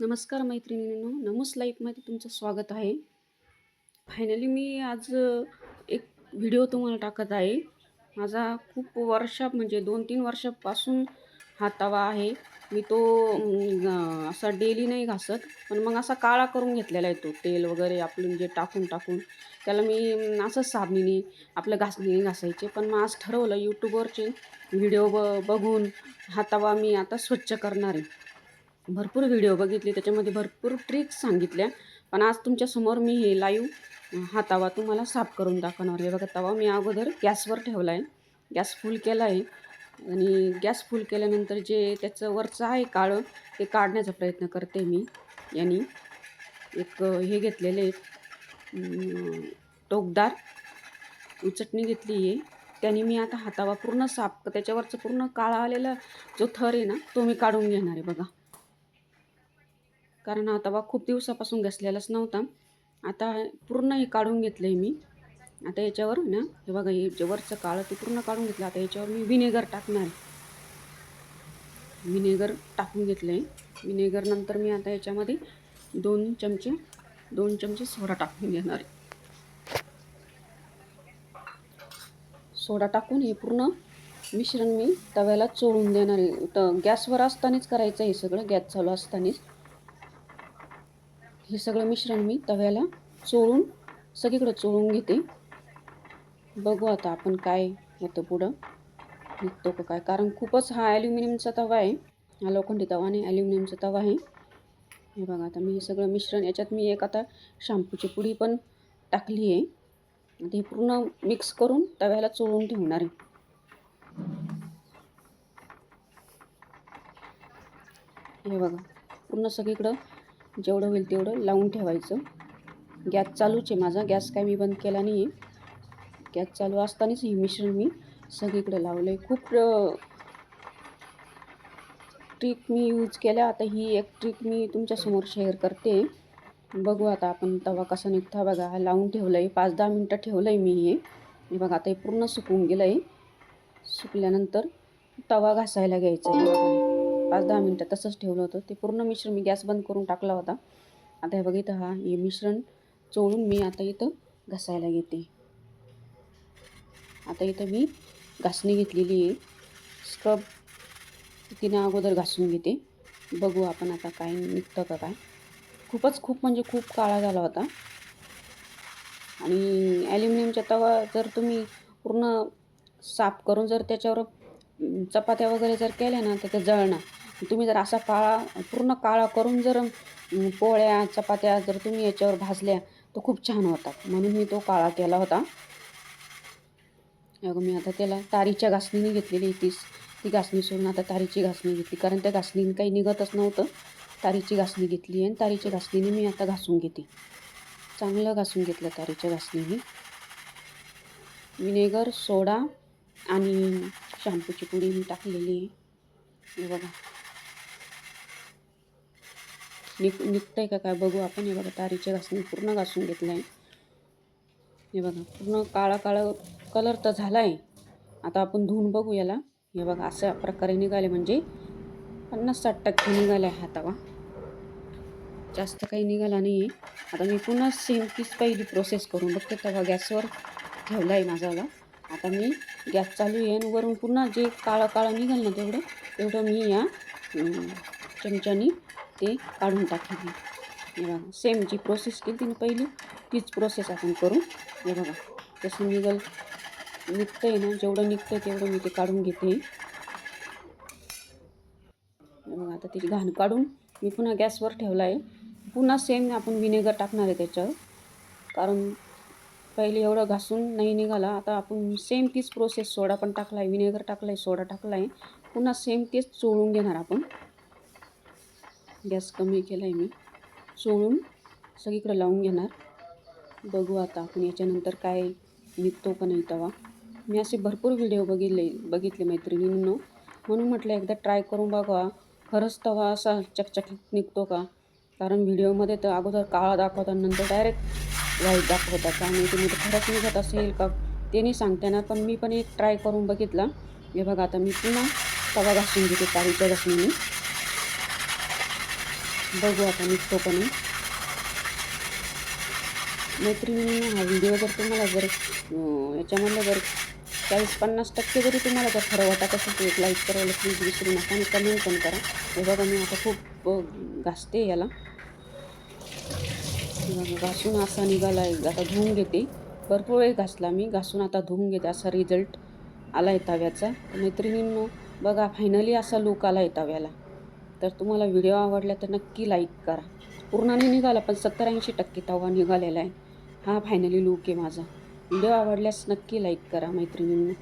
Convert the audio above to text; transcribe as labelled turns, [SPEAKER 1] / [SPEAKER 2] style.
[SPEAKER 1] नमस्कार मैत्रिणींनो नमूस लाईफमध्ये तुमचं स्वागत आहे. फायनली मी आज एक व्हिडिओ तुम्हाला टाकत आहे. माझा खूप वर्षा म्हणजे दोन तीन वर्षापासून हा तवा आहे. मी तो असा डेली नाही घासत पण मग असा काळा करून घेतलेला आहे तो तेल वगैरे आपलं म्हणजे टाकून टाकून. त्याला मी असंच साबणीने आपलं घासणीने घासायचे पण मग आज ठरवलं यूट्यूबवरचे व्हिडिओ ब बघून हा तवा मी आता स्वच्छ करणार आहे. भरपूर व्हिडिओ बघितले त्याच्यामध्ये भरपूर ट्रिक्स सांगितल्या. पण आज तुमच्यासमोर मी हे लाईव्ह हा तवा तुम्हाला साफ करून दाखवणार आहे. बघा तवा मी अगोदर गॅसवर ठेवला आहे गॅस फुल केला आहे आणि गॅस फुल केल्यानंतर जे त्याचं वरचं आहे काळं ते काढण्याचा प्रयत्न करते मी. यांनी एक हे घेतलेले टोकदार चटणी घेतली आहे. त्याने मी आता हातावा पूर्ण साफ त्याच्यावरचं पूर्ण काळा आलेला जो थर आहे ना तो मी काढून घेणार आहे बघा. कारण हा तवा खूप दिवसापासून घसलेलाच नव्हता. आता पूर्ण हे काढून घेतलं आहे मी. आता याच्यावर ना हे बघा हे जे वरचं काळं ते पूर्ण काढून घेतलं. आता याच्यावर मी विनेगर टाकणार आहे. विनेगर टाकून घेतलं आहे विनेगर नंतर मी आता याच्यामध्ये दोन चमचे दोन चमचे सोडा टाकून घेणार आहे. सोडा टाकून हे पूर्ण मिश्रण मी तव्याला चोळून देणार आहे. तर गॅसवर असतानाच करायचं हे सगळं. गॅस चालू असतानाच. हे सगळं मिश्रण मी तव्याला चोळून सगळीकडं चोळून घेते. बघू आता आपण काय येतं पुढं. निघतो का काय? कारण खूपच हा ॲल्युमिनियमचा तवा आहे. हा लोखंडी तवा नाही ॲल्युमिनियमचा तवा आहे. हे बघा आता मी हे सगळं मिश्रण याच्यात मी एक आता शॅम्पूची पुडी पण टाकली आहे. ते पूर्ण मिक्स करून तव्याला चोळून ठेवणार आहे. हे बघा पूर्ण सगळीकडं जेवढं होईल तेवढं लावून ठेवायचं. गॅस चालूच आहे माझा. गॅस काय मी बंद केला नाही आहे गॅस चालू असतानाच हे मिश्रण मी सगळीकडे लावलं आहे खूप ट्रिक मी यूज केल्या. आता ही एक ट्रिक मी तुमच्यासमोर शेअर करते. बघू आता आपण तवा कसा निघता बघा हा लावून ठेवलं आहे पाच दहा मिनटं ठेवलं आहे मी हे. बघा आता हे पूर्ण सुकून गेलं आहे सुकल्यानंतर तवा घासायला घ्यायचा आहे. पाच दहा मिनटं तसंच ठेवलं होतं. ते पूर्ण मिश्रण मी गॅस बंद करून टाकला होता. आता हे बघा इथं हा हे मिश्रण चोळून मी आता इथं घासायला घेते आता इथं मी घासणी घेतलेली आहे. स्क्रब तिनं अगोदर घासून घेते. बघू आपण आता काय निघतं का काय. खूपच खूप म्हणजे खूप काळा झाला होता. आणि ॲल्युमिनियमच्या तवा जर तुम्ही पूर्ण साफ करून जर त्याच्यावर चपात्या वगैरे जर केल्या ना तर ते जळणार. तुम्ही जर असा काळा पूर्ण काळा करून जर पोळ्या चपात्या जर तुम्ही याच्यावर भाजल्या तर खूप छान होतात. म्हणून मी तो काळा केला होता. अगं मी आता त्याला तारीच्या घासणीने घेतलेली तीच. ती घासणी सोडून आता तारीची घासणी घेतली. कारण त्या घासणीने काही निघतच नव्हतं. तारीची घासणी घेतली आणि तारीच्या घासणीने मी आता घासून घेते. चांगलं घासून घेतलं तारीच्या घासणीने. विनेगर सोडा आणि शॅम्पूची पुडी मी टाकलेली आहे. बघा. निघ निघतंय का काय बघू आपण. हे बघा तारीचे घासणी पूर्ण घासून घेतलं आहे हे बघा पूर्ण काळा काळा कलर तर झाला आहे आता आपण धुवून बघू याला. हे बघा अशा प्रकारे निघाले म्हणजे पन्नास साठ टक्के निघाला आहे हातावा जास्त काही निघाला नाही आहे आता मी पुन्हा सेम तीच पहिली प्रोसेस करून बघते. तवा गॅसवर ठेवला आहे माझावाला आता मी गॅस चालू आहे आणि वरून पुन्हा जे काळं काळं निघाल ना तेवढं तेवढं मी या चमच्यानी ते काढून टाकली. हे बघा सेम जी प्रोसेस केली तिने पहिली तीच प्रोसेस आपण करू. हे बघा तसं निघल निघतंय ना जेवढं निघतंय तेवढं मी ते काढून घेते. बघा आता त्याची घाण काढून मी पुन्हा गॅसवर ठेवला आहे पुन्हा सेम आपण विनेगर टाकणार आहे त्याच्यावर. कारण पहिले एवढं घासून नाही निघाला. आता आपण सेम तीच प्रोसेस सोडा पण टाकला आहे विनेगर टाकला आहे सोडा टाकला आहे पुन्हा सेम तेच चोळून घेणार आपण. गॅस कमी केला आहे मी. सोडून सगळीकडे लावून घेणार. बघू आता आपण याच्यानंतर काय निघतो का नाही तवा. मी असे भरपूर व्हिडिओ बघितले बघितले मैत्रिणींनो. म्हणून म्हटलं एकदा ट्राय करून बघा. खरंच तवा असा चकचकीत निघतो का? कारण व्हिडिओमध्ये तर अगोदर काळा दाखवतात नंतर डायरेक्ट व्हाईट दाखवतात. आणि तुम्ही तर खरंच निघत असेल का? ते नाही सांगते ना पण मी पण एक ट्राय करून बघितला. हे बघा आता मी पुन्हा तवा घासून घेते तारीच्या घासणीने बघू आता निघतो पण हा व्हिडिओ जर तुम्हाला जर याच्यामधलं जर चाळीस पन्नास टक्के जरी तुम्हाला जर खरं वाटत असेल तर एक लाईक करायला प्लीज विसरू नका आणि कमेंट पण करा. हे बघा मी आता खूप घासते याला. घासून असा निघाला आहे आता धुवून घेते. भरपूर वेळ घासला मी. घासून आता धुवून घेते असा रिझल्ट आला आहे तव्याचा. तर मैत्रिणींनो बघा फायनली असा लुक आला आहे तव्याला. तर तुम्हाला व्हिडिओ आवडला तर नक्की लाईक करा. पूर्ण नाही निघाला पण सत्तर ऐंशी टक्के तवा निघालेला आहे. हा फायनली लूक आहे माझा. व्हिडिओ आवडल्यास नक्की लाईक करा मैत्रिणींनी.